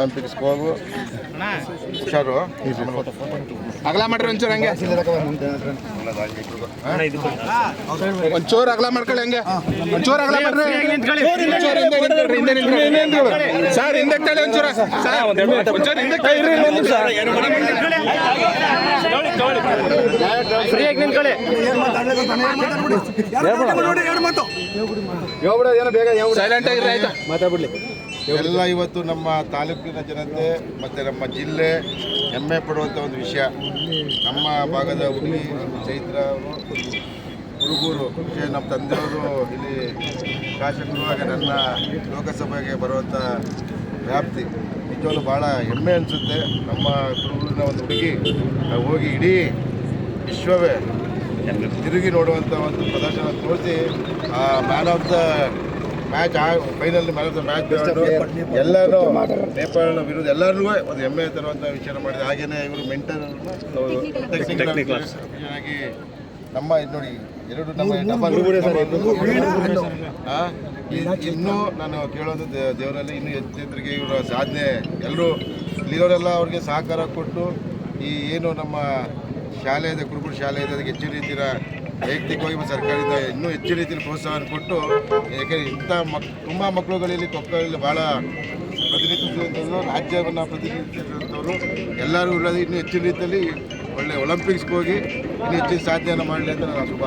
ಒಲಿಂಪಿಕ್ಸ್ಗೆ ಹೋಗು ಹುಷಾರು. ಅಗಲ ಮಾಡ್ರಿ ಒಂಚೂರು ಹಂಗೆ. ಒಂಚೂರು ಅಗಲ ಮಾಡ್ಕೊಳ್ಳಿ ಹಂಗೆ. ಒಂಚೂರು ಅಗಲ ಮಾಡ್ರಿ. ಸರ್ ಹಿಂದೆ ತಳ್ಳಿ ಒಂಚೂರು. ಸರ್ ಒಂಚೂರು ಹಿಂದೆ ತಳ್ಳಿ. ಸೈಲೆಂಟ್ ಆಗಿರಿ ಆಯ್ತಾ? ಎಲ್ಲ ಇವತ್ತು ನಮ್ಮ ತಾಲೂಕಿನ ಜನತೆ ಮತ್ತು ನಮ್ಮ ಜಿಲ್ಲೆ ಹೆಮ್ಮೆ ಪಡುವಂಥ ಒಂದು ವಿಷಯ. ನಮ್ಮ ಭಾಗದ ಹುಡುಗಿ ಚೈತ್ರ ಹುಡುಗರು, ವಿಷಯ ನಮ್ಮ ತಂದೆಯವರು ಇಲ್ಲಿ ಶಾಸಕರು ಹಾಗೆ ನನ್ನ ಲೋಕಸಭೆಗೆ ಬರುವಂಥ ವ್ಯಾಪ್ತಿ. ನಿಜವಾಗ್ಲೂ ಭಾಳ ಹೆಮ್ಮೆ ಅನಿಸುತ್ತೆ. ನಮ್ಮ ಹುಡುಗೂರಿನ ಒಂದು ಹುಡುಗಿ ಹೋಗಿ ಇಡೀ ವಿಶ್ವವೇ ತಿರುಗಿ ನೋಡುವಂಥ ಒಂದು ಪ್ರದರ್ಶನ ತೋರಿಸಿ ಆ ಮ್ಯಾನ್ ಆಫ್ ದ ಮ್ಯಾಚ್ ಆ final man of the match ಎಲ್ಲರೂ ನೇಪಾಳ ವಿರುದ್ಧ ಎಲ್ಲರೂ ಒಂದು ಹೆಮ್ಮೆ ತರುವಂಥ ವಿಚಾರ ಮಾಡಿದೆ ಹಾಗೇನೆ ಇವರು ಮೆಂಟಲ್ ಆಗಿ ನಮ್ಮ ಇದು ನೋಡಿ ಎರಡು ನಮ್ಮ ಇನ್ನೂ ನಾನು ಕೇಳೋದು ದೇ- ದೇವರಲ್ಲಿ ಇನ್ನೂ ಹೆಚ್ಚೆದ್ರಿಗೆ ಇವರ ಸಾಧನೆ. ಎಲ್ಲರೂ ಇಲ್ಲಿರೋರೆಲ್ಲ ಅವ್ರಿಗೆ ಸಹಕಾರ ಕೊಟ್ಟು ಈ ಏನು ನಮ್ಮ ಶಾಲೆ ಇದೆ ಕುರುಬುರು ಶಾಲೆ ಇದೆ ಅದಕ್ಕೆ ಹೆಚ್ಚು ರೀತಿಯ ವೈಯಕ್ತಿಕವಾಗಿ ಸರ್ಕಾರದಿಂದ ಇನ್ನೂ ಹೆಚ್ಚು ರೀತಿಯಲ್ಲಿ ಪ್ರೋತ್ಸಾಹವನ್ನು ಕೊಟ್ಟು, ಯಾಕೆಂದರೆ ಇಂಥ ಮಕ್, ತುಂಬ ಮಕ್ಕಳುಗಳಲ್ಲಿ ಕೊಕ್ಕಲ್ಲಿ ಭಾಳ ಪ್ರತಿನಿಧಿಸುವಂಥದ್ದು ರಾಜ್ಯವನ್ನು ಪ್ರತಿನಿಧಿಸುವಂಥವ್ರು ಎಲ್ಲರೂ ಇಲ್ಲದೆ ಇನ್ನೂ ಹೆಚ್ಚಿನ ರೀತಿಯಲ್ಲಿ ಒಳ್ಳೆ ಒಲಿಂಪಿಕ್ಸ್ಗೆ ಹೋಗಿ ಇನ್ನೂ ಹೆಚ್ಚಿನ ಸಾಧನೆಯನ್ನು ಮಾಡಲಿ ಅಂತ ನಾನು ಶುಭ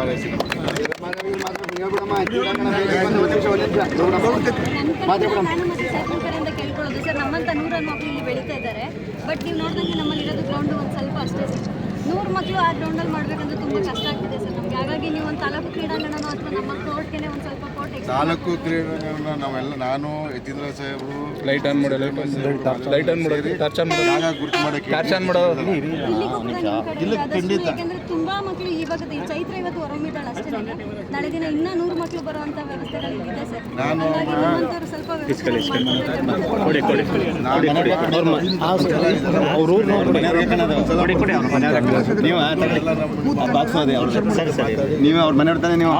ಇದ್ದಾರೆ ಬಟ್ ನೀವು ನೋಡ್ದಂಗೆ ನಮ್ಮಲ್ಲಿ ಇರೋದು ಗ್ರೌಂಡ್ ಒಂದು ಸ್ವಲ್ಪ ಅಷ್ಟೇ ಸರ್ ನೂರು ಮಕ್ಕಳು ಆ ಗ್ರೌಂಡಲ್ಲಿ ಮಾಡಬೇಕಂದ್ರೆ ತುಂಬ ಕಷ್ಟ ಆಗ್ತಿದೆ ಸರ್. ನಮ್ಗೆ ಹಾಗಾಗಿ ನೀವು ಒಂದು ತಾಲೂಕು ಸ್ವಲ್ಪ ಕ್ರೀಡೆಗಳನ್ನ ನಾವೆಲ್ಲ ನಾನು ಯತೀಂದ್ರ ಸಾಹೇಬರು ಲೈಟ್ ಆನ್ ಮಾಡು ಲೈಟ್ ಆನ್ ಮಾಡೋದು ಟಾರ್ಚ್ ಆನ್ ಮಾಡೋದು ಆಗ ಗುರುತು ಮಾಡಕ್ಕೆ ಟಾರ್ಚ್ ಆನ್ ಮಾಡೋದು ಇಲ್ಲ ಖಂಡಿತ. ಯಾಕಂದ್ರೆ ತುಂಬಾ ಮಕ್ಕಳು ಇವಾಗ ಈ ಚೈತ್ರ ಇವತ್ತು ಹೊರಮಿದ್ದಾಳೆ ಅಷ್ಟೇ ನಾಳೆ ದಿನ ಇನ್ನೂ ನೂರು ಮಕ್ಕಳು ಬರುವಂತ ವ್ಯವಸ್ಥೆಗಳು ಇದೆ ಸರ್. ಹಾಗಾಗಿ ನಿಮ್ಮಂಥವ್ರು ಸ್ವಲ್ಪ ವ್ಯವಸ್ಥೆ ಮಾಡ್ಕೊಡ್ಬೇಕು. ನೀವು ಬಾಕ್ಸ್ ಅದೇ ಅವ್ರು. ಸರಿ ಸರಿ. ನೀವು ಅವ್ರ ಮನೆ ತಾನೆ ನೀವು